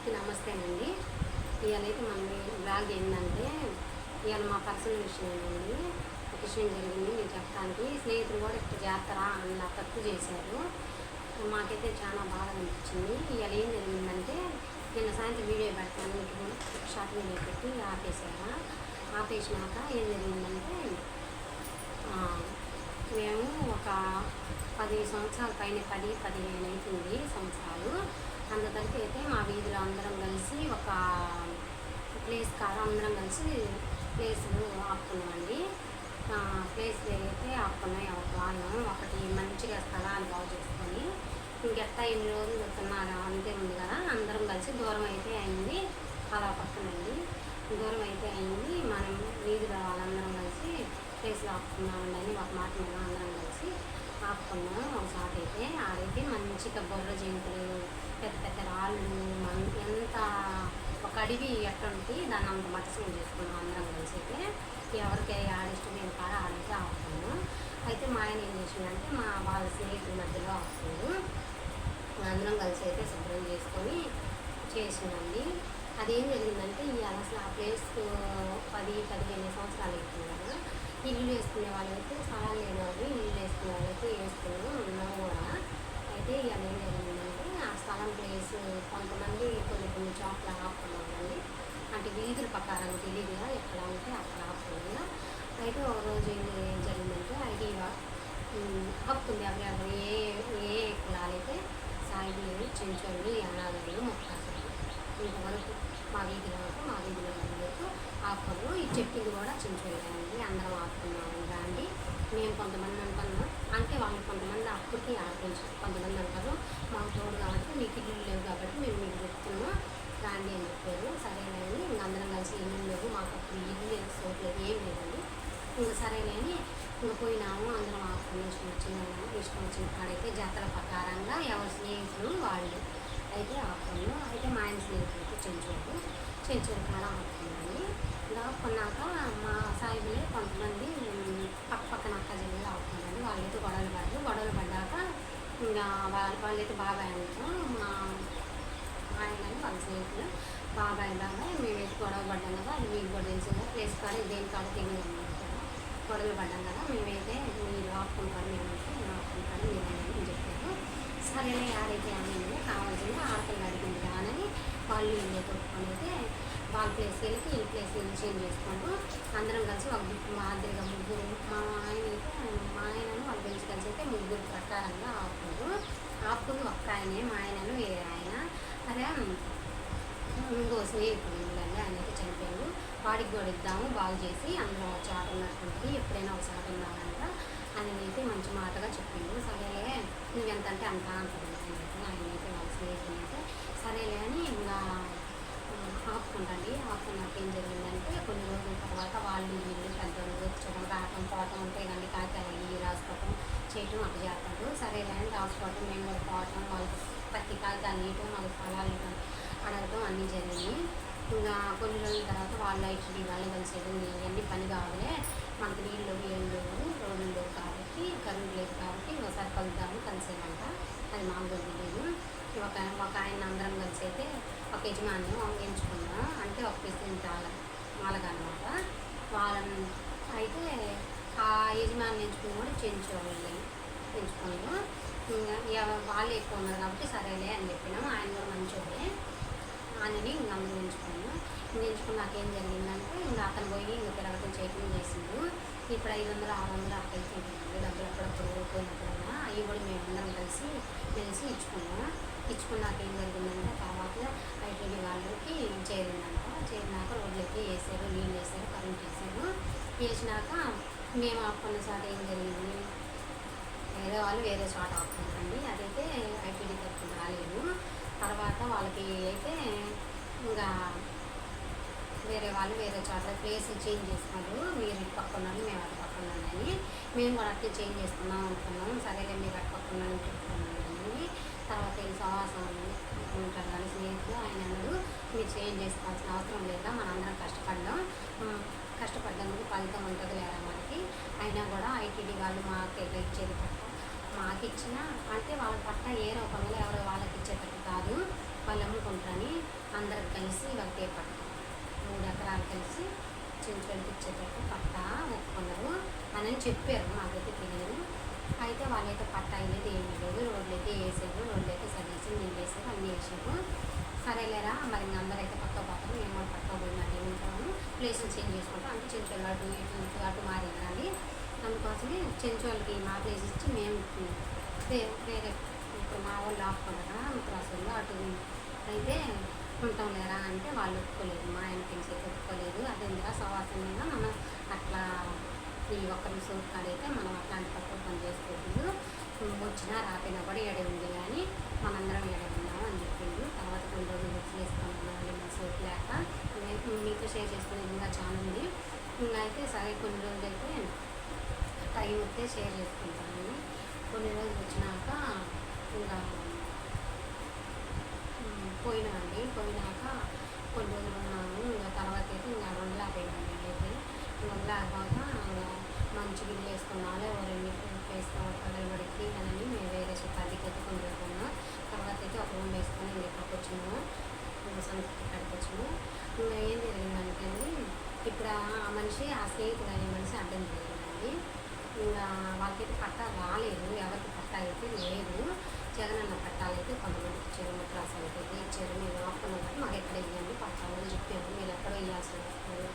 అందరికీ నమస్తేనండి. ఇవాళ అయితే మన బ్లాగ్ ఏంటంటే ఇవాళ మా పర్సనల్ విషయం ఏంటండి ఒక విషయం జరిగింది నేను చెప్పడానికి. స్నేహితులు కూడా ఇక్కడ చేస్తారా అన్న తప్పు చేశారు. మాకైతే చాలా బాధ అనిపించింది. ఇవాళ ఏం జరిగిందంటే నిన్న సాయంత్రం వీడియో పెడతాను షార్ట్ వీడియో పెట్టి ఆపేసారా ఆపేసినాక ఏం జరిగిందంటే మేము ఒక పది సంవత్సరాల పైన పది పదిహేను అవుతుంది సంవత్సరాలు. అందుకలికి అయితే మా వీధిలో అందరం కలిసి ఒక ప్లేస్ కాడ అందరం కలిసి ప్లేస్ ఆపుకున్నామండి. ప్లేస్ అయితే ఆపుకున్నాయి ఒక వాళ్ళం ఒకటి మంచిగా స్థలాలు బాగు చేసుకొని ఇంకెట్టా ఎన్ని రోజులు వెళ్తున్నారు అంతే ఉంది కదా. అందరం కలిసి దూరం అయితే అయింది. అలా పక్కనండి. దూరం అయితే అయింది. మనం వీధిలో వాళ్ళందరం కలిసి ప్లేస్లో ఆపుకున్నామండి అని ఒక మాట మీద అందరం కలిసి ఆపుకున్నాం ఒకసారి అయితే ఆడైతే మంచిగా బొర్ర జింకలు పెద్ద పెద్ద రాళ్ళు మన ఎంత ఒక అడవి ఎట్టుంటే దాన్ని అంత మత్స్యం చేసుకున్నాం అందరం కలిసి అయితే. ఎవరికి నేను కాడ ఆడైతే ఆపుతాను అయితే మా ఆయన ఏం చేసిందంటే మా వాళ్ళ స్నేహితుల మధ్యలో ఆపుకుండు అందరం కలిసి అయితే శుభ్రం చేసుకొని చేసిందండి అదేం జరిగిందంటే ఈ అసలు ఆ ప్లేస్ పది పదిహేను సంవత్సరాలు అవుతుంది కదా. ఇల్లు వేసుకునే వాళ్ళైతే చాలా లేని వాళ్ళు ఇల్లు వేసుకునే వాళ్ళైతే వేసుకున్నాం ఉన్నాము కూడా. అయితే ఇక ఏం జరిగిందంటే ఆ స్థలం ప్లేస్ కొంతమంది కొన్ని కొన్ని చోట్ల ఆపుకున్నామండి అంటే వీధుల ప్రకారం తెలియదు ఎక్కడ ఉంటే అక్కడ ఆపుకున్నాం అయితే ఒక రోజు ఏం ఏం జరిగిందంటే ఐడి హక్కుంది ఎవరెవరు ఏ ఏ కులాలైతే సాయిలు చెంచోళ్ళు అనాథలు మొక్కాసులు ఇంతవరకు మా వీధిలో మా వీధిలో వరకు ఆపుకోరు ఈ చెప్పింది కూడా చెంచోళ్ళండి అందరం ఆపుకున్నాము. రండి. మేము కొంతమంది అనుకున్నాం అంటే వాళ్ళు కొంతమంది అప్పటికి ఆపించారు కొంతమంది అంటారు. మాకు తోడు కాబట్టి మీకు ఇల్లు లేవు కాబట్టి మేము మీకు చెప్తున్నాం. రాండి అని చెప్పారు. సరేలేని ఇంక అందరం కలిసి ఇల్లు లేవు. మాకు అప్పుడు ఇల్లు లేదు. సోట్ లేదు ఏం లేదండి. ఇంకా సరేలేని ఇంకా పోయినాము. అందరం ఆపుకుని ఇష్టం వచ్చిన ఇష్టం వచ్చిన కాడైతే జాతర ప్రకారంగా ఎవరి స్నేహితులు వాళ్ళు అయితే ఆపుకున్నాం అయితే మా ఆయన స్నేహితులకి చెంచోడు చెంచోడు కాడ ఆపుకున్నాండి ఇలా కొన్నాక మా సాయిబులే కొంతమంది పక్క పక్కన అక్క జిల్లాలో ఆపుకున్నారండి వాళ్ళైతే గొడవలు పడ్డారు. గొడవలు పడ్డాక ఇంకా వాళ్ళ వాళ్ళైతే బాగా అంటాం మా ఆయన వాళ్ళ స్నేహితులు బాబాయ్ బాబాయ్ మేమైతే గొడవ పడ్డాం కదా అది మీకు కూడా తెలిసి కదా ప్లేస్ కాడ దేని కాడ తెలియదు అన్నమాట గొడవలు పడ్డాం కదా మేమైతే మీరు ఆపుకుంటారు మేమైతే నేను ఆపుకుంటాను మీరు అని చెప్పారు. సరేనే ఆడైతే అనింది కావాల్సింది ఆడపిల్ల అడిగింది కానీ వాళ్ళు ఇల్లు కొట్టుకొని అయితే వాళ్ళ ప్లేస్కి వెళ్ళి ఈ ప్లేస్కి వెళ్ళి చేంజ్ చేసుకుంటూ అందరం కలిసి ఒక గుట్టు మాదిరిగా ముగ్గురు మా ఆయన అయితే మా ఆయనను వాళ్ళ కలిసి కలిసి అయితే ముగ్గురు ప్రకారంగా ఆపుకుంటూ ఆపుకుంది ఒక్క ఆయనే మా ఆయనను వేరే ఆయన. అదే ఇంకో స్నేహితుడు ఉండండి ఆయన అయితే చనిపోయాడు. వాడికి కూడా ఇద్దాము బాగు చేసి అందులో ఒక చాట ఉన్నట్టుంది ఎప్పుడైనా ఒక చాట ఉన్నాడంట ఆయన అయితే మంచి మాటగా చెప్పిండు. సరేలే నువ్వెంత అంటే అంత అంటాడు ఆయన అయితే ఆయన అయితే వాళ్ళ స్నేహితుడు అయితే సరేలే అని ఇంకా ఆపుకుంటండి. ఆపుకున్నాక ఏం జరిగిందంటే కొన్ని రోజుల తర్వాత వాళ్ళు వీళ్ళు పెద్దలు వచ్చడం రావటం పోవటం ఉంటాయి కానీ కాగితాలు అవి రాసుకోవటం చేయటం అట్లా చేస్తారు సరేలే అని రాసుకోవటం మేము కూడా పోవటం వాళ్ళకి పత్తి కాగితాలు ఇవ్వటం వాళ్ళకి ఫలాలు ఇవ్వటం అడగటం అన్నీ జరిగింది. ఇంకా కొన్ని రోజుల తర్వాత వాళ్ళ ఇచ్చి వాళ్ళు కలిసేది ఇవన్నీ పని కావాలే. మనకు నీళ్ళు ఏం లేవు రోడ్లు లేవు కాబట్టి కరెంట్ లేదు కాబట్టి ఒకసారి కలుద్దాము కలిసేదంట. అది మాకు కూడా ఒక ఒక ఆయన అందరం కలిసి అయితే ఒక యజమాని ఎంచుకున్నాం అంటే ఒక ప్రెసిడెంట్ వాళ్ళ వాళ్ళకనమాట వాళ్ళని అయితే ఆ యజమాని ఎంచుకుని కూడా చేయించేవాళ్ళు ఎంచుకున్నాము. ఇంకా వాళ్ళు ఎక్కువ ఉన్నారు కాబట్టి సరేలే అని చెప్పినాం ఆయన కూడా మంచివాడే ఆయనని ఇంకా అందరూ ఎంచుకున్నాం ఇంకా ఎంచుకున్నాక ఏం జరిగిందంటే ఇంకా అతను పోయి ఇంకా తిరగటం చేయటం ఇప్పుడు ఐదు వందలు ఆరు వందలు అక్కడ ఇచ్చింది డబ్బులు అప్పుడప్పుడు పోయినప్పుడైనా అవి కూడా మేము అందరం కలిసి కలిసి ఇచ్చుకున్నాం ఇచ్చుకున్నాక ఏం జరిగిందంటే తర్వాత ఐటీడీ వాళ్ళకి చేరిందంట చేరినాక రోడ్లకి వేసారు నీళ్ళు వేసారు కరెంట్ వేసారు వేసినాక మేము ఆపుకున్న చోట ఏం జరిగింది? వేరే వాళ్ళు వేరే చోట ఆపుకున్నారండి అదైతే ఐటీడీ తరఫున రాలేదు. తర్వాత వాళ్ళకి అయితే ఇంకా వేరే వాళ్ళు వేరే చోట ప్లేస్ చేంజ్ చేసుకున్నారు మీరు ఇటు పక్క ఉన్నారు మేము అటు పక్క ఉన్నామని మేము కూడా అట్లే చేంజ్ చేసుకున్నాం అనుకున్నాం. సరేలే మీరు అటు పక్క ఉన్నాను చెప్పుకున్నామని తర్వాత ఈ సహవాసం ఉంటారు కానీ స్నేహితులు ఆయన అన్నారు మీరు చేంజ్ చేసుకోవాల్సిన అవసరం లేదా మనందరం కష్టపడ్డాం. కష్టపడ్డందుకు ఫలితం ఉంటుంది లేదా మనకి. అయినా కూడా ఐటీడీ వాళ్ళు మాకు ఇచ్చేది పట్ట మాకు ఇచ్చిన అంటే వాళ్ళ పట్ట ఏ రూపంలో ఎవరో వాళ్ళకి ఇచ్చేటట్టు కాదు. వాళ్ళు అమ్ముకుంటారని అందరికి కలిసి ఒకటే పట్ట కలిసి చెంచులకి ఇచ్చేటట్టు పట్టా ఒప్పుకున్నారు అని చెప్పారు మాకైతే తెలియదు. అయితే వాళ్ళైతే పట్టా అయ్యేది ఏమీ లేదు రోడ్లు అయితే వేసారు రోడ్లు అయితే సర్వీసింగ్ నేను వేసారు అన్నీ వేసాము సరేలేరా మరి నెంబర్ అయితే పక్క పోతాం మేము కూడా పక్క పోయినట్టు ఏమంటాము ప్లేసులు చేంజ్ చేసుకుంటాం. అంటే చెంచోళ్ళు అటు ఇటు ఇటు అటు మారి వెళ్ళాలి అందుకోసమే చెంచోళ్ళకి మా ప్లేస్ ఇచ్చి మేము వేరే ఇప్పుడు మా వాళ్ళు ఆపుకుంటారా కదా అటు. అయితే ఉంటాం లేరా అంటే వాళ్ళు ఒప్పుకోలేదు మా ఆయన ఫ్రెండ్స్ ఒప్పుకోలేదు. అది ఇందిరా సవాసం మీద మనం అట్లా ఈ ఒక్కరి సోపు కాడైతే మనం అట్లాంటి తక్కువ పని చేసుకోకూడదు. వచ్చినా రాపోయినా కూడా ఎడే ఉంది కానీ మనందరం ఎడ ఉన్నాము అని చెప్పిండు. తర్వాత కొన్ని రోజులు వచ్చి చేసుకుంటున్నాం మన సోపు లేక. మీతో షేర్ చేసుకునేది ఇంకా చాలా ఉంది. ఇంకా అయితే సరే కొన్ని రోజులు అయితే టైం వస్తే షేర్ చేసుకుంటాను కొన్ని రోజులు వచ్చినాక ఇంకా పోయినా అండి పోయినాక కొన్ని రోజులు ఉన్నాము ఇంకా తర్వాత అయితే ఇంకా ఉండలేకపోయినాము అయితే. ఉండలేకపోక ఇంకా మంచి గిన్నె వేసుకున్నాను. ఓ రెండు వేసుకోవాలి కలబడికి అని మేము వేరే చెప్పాలికి అయితే కొన్ని రోజులు తర్వాత అయితే ఒక రూమ్ వేసుకొని ఇక్కడికి వచ్చినాము. ఇంకా సంతకి ఇక్కడికి వచ్చాము ఇంకా ఏం జరిగిందంటే ఇప్పుడు ఆ మనిషి ఆ స్నేహితుడు అనే మనిషి అడ్డం జరిగిందండి ఇంకా వాళ్ళకైతే పట్టా రాలేదు. ఎవరికి పట్టా అయితే లేదు. జగనన్న పట్టాలు అయితే కొంతమందికి ఇచ్చారు ముద్రాసాలకి అయితే ఇచ్చారు మీరు ఆపుకున్నారు మాకు ఎక్కడ ఇవ్వండి పట్టాలు అని చెప్పారు. మీరు ఎక్కడ ఇవ్వాల్సిన వస్తుంది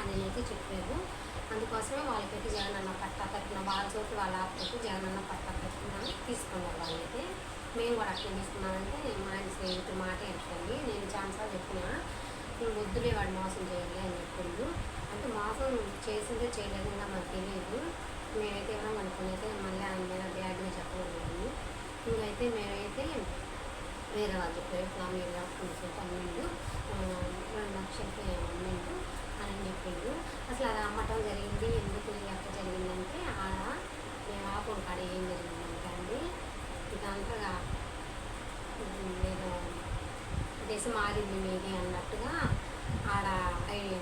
అని అయితే చెప్పారు. అందుకోసమే వాళ్ళకైతే జగనన్న పట్టా కట్టిన వాళ్ళ చోటు వాళ్ళ ఆపుకుంటూ జగనన్న పట్టా కట్టుకున్నాను తీసుకున్నారు వాళ్ళైతే. మేము కూడా అట్లా తీసుకున్నామంటే మా ఆయన స్నేహితుడు మాట ఎట్టండి నేను ఛాన్సాలు చెప్పిన నువ్వు వద్దులే వాడు మోసం చేయాలి అని చెప్పిండు. అంటే మోసం చేసిందో చేయలేదో నాకు మాకు తెలియదు. మేమైతే ఏమో అనుకుని అయితే మళ్ళీ ఆయన మీద బ్యాడ్గా చెప్పకూడదు అయితే మేమైతే వేరే వాళ్ళు చెప్పారు ఇట్లా మీరు పన్నెండు అమ్మిండు రెండు లక్షలకి పన్నెండు అని చెప్పిండు అసలు అది అమ్మటం జరిగింది ఎందుకు ఎక్కడ జరిగిందంటే ఆడ మేము ఆపం కాడ ఏం జరిగిందంటే అండి ఇదంతా ఏదో దేశం మారింది మీది అన్నట్టుగా ఆడ ఐడియా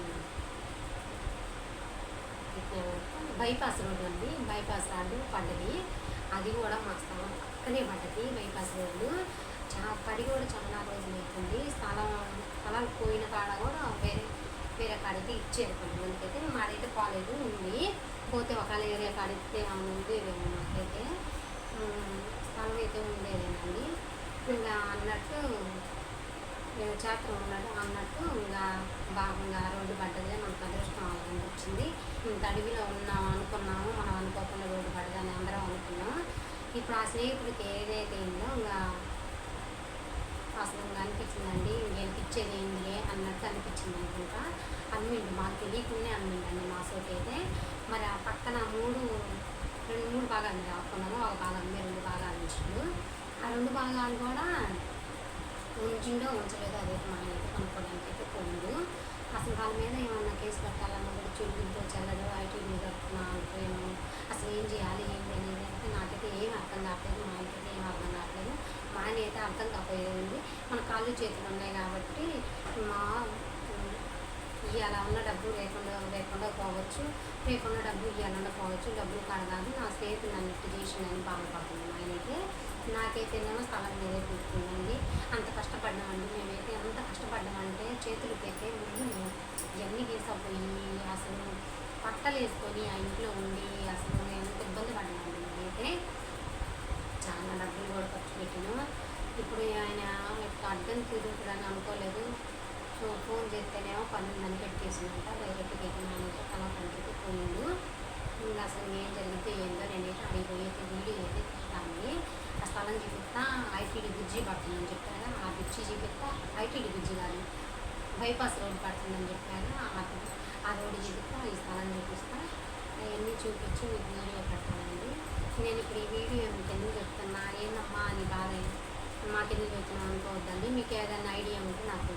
బైపాస్ రోడ్డు అండి బైపాస్ రోడ్డు పడ్డది. అది కూడా మా స్థలం పక్కనే పడ్డది బైపాస్ రోడ్డు చా పడి కూడా చాలా రోజులు అవుతుంది. స్థలం స్థలాలు పోయిన కాడ కూడా వేరే వేరే కాడైతే ఇచ్చారు కొంతమందికి అయితే. మాడైతే కాలేదు ఉంది. పోతే ఒకవేళ ఏరియా కాడితే ఉండేదేమో మాకైతే. స్థలం అయితే ఉండేదేనండి. ఇంకా అన్నట్టు ఏదో చేత ఉన్నాడు అన్నట్టు ఇంకా బాగుంగా రోడ్డు పడ్డదే మనకు అదృష్టం అవ్వాలని వచ్చింది. ఇంత అడవిలో ఉన్నాం అనుకున్నాము. మనం అనుకోకుండా రోడ్డు ఇప్పుడు ఆ స్నేహితుడికి ఏదైతే అయిందో ఇంకా అసలు అనిపించిందండి ఇంకేంటిచ్చేది ఏంటిలే అన్నట్టు అనిపించింది అనుకుంటా. అమ్మిండు మాకు తెలియకుండానే అమ్మిండండి మా సోటి అయితే. మరి ఆ పక్కన మూడు రెండు మూడు భాగాలు కాకున్నాము ఒక భాగం మీద రెండు భాగాలు ఉంచిండు. ఆ రెండు భాగాలు కూడా ఉంచిండో ఉంచలేదో అదే మా అయితే కనుక్కోవడానికి అయితే పోయిండు. అసలు వాళ్ళ మీద ఏమన్నా కేసు పెట్టాలన్నా కూడా చెల్లింతో చల్లదు ఐటీ మీద ఏమో అసలు ఏం చేయాలి ఏంటి అనేది అంటే నాకైతే ఏం అర్థం కావట్లేదు మా ఇంటికి ఏం అర్థం కావట్లేదు. మా ఆయన అయితే అర్థం కాకపోయేది మన కాళ్ళు చేతులు ఉన్నాయి కాబట్టి మా ఇవాళ ఉన్న డబ్బు లేకుండా లేకుండా పోవచ్చు. లేకుండా డబ్బు ఇవ్వాలన్నా పోవచ్చు. డబ్బులు కాదు నా స్నేహితులు నన్ను ఇట్టు చేసిందని బాధపడుతుంది మా ఆయన అయితే నాకైతేనేమో స్థలం మీదే కూర్చుందండి. అంత కష్టపడ్డామండి. మేమైతే ఎంత కష్టపడ్డామంటే చేతులకైతే ముందు మేము ఇవన్నీ వేసపోయి అసలు బట్టలు వేసుకొని ఆ ఇంట్లో ఉండి అసలు ఎంత ఇబ్బంది పడ్డామండి మేమైతే. చాలా డబ్బులు కూడా ఖర్చు పెట్టినాం. ఇప్పుడు ఆయన అర్థం అడ్డం అనుకోలేదు. సో ఫోన్ చేస్తేనేమో పని ఉందని పెట్టేసిందంట డైరెక్ట్గా అయితే మేనేజర్ అలా పనికి పోయిండు. ఇంకా అసలు ఏం జరిగితే ఏందో నేనైతే అడిగిపోయి అయితే వీడియో అయితే తీస్తాను ఆ స్థలం చూపిస్తా ఐటీడీ పడుతుందని చెప్పారు ఆ బుజ్జి చూపిస్తా ఐటీడీ బుజ్జి కాదు బైపాస్ రోడ్ పడుతుందని చెప్పారు ఆ ఆ రోడ్డు చూపిస్తా ఈ స్థలం చూపిస్తా. అవన్నీ చూపించి మీకు వీడియో పెడతానండి. నేను ఇప్పుడు ఈ వీడియో మీకు ఎందుకు చెప్తున్నా? ఏందమ్మా అని బాధ మాకెందుకు చెప్తున్నాం అనుకోవద్దండి. మీకు ఏదైనా ఐడియా ఉంటే నాకు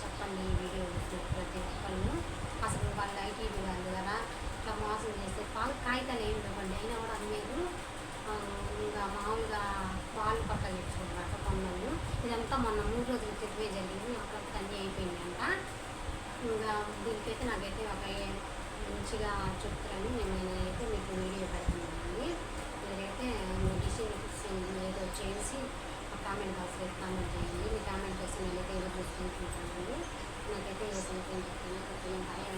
చెప్పండి ఈ వీడియో ప్రతి ఒక్కళ్ళు అసలు వాళ్ళు ఐటీ వాళ్ళు కదా? ఇట్లా మోసం చేస్తే పాలు కాగితాలు ఏమి ఇవ్వండి అయినా కూడా అమ్మేది ఇంకా మామూలుగా పాలు పక్క తెచ్చుకుంటారట కొన్నాను ఇదంతా మొన్న మూడు రోజుల క్రితమే జరిగింది. అప్పుడప్పుడు అన్నీ అయిపోయిందంట. ఇంకా దీనికైతే నాకైతే ఒక మంచిగా చెప్తారని నేను నేనైతే మీకు వీడియో పెడుతున్నానండి. మీరైతే మీ డిసిషన్ ఏదో చేసి కామెంట్ బాక్స్లో కామెంట్ చేయండి. మీ కామెంట్ కోసం నేనైతే ఏదో చూసుకుంటున్నానండి. నాకైతే ఏ సంక్రాంతి చెప్తాను కొత్తగా బాగా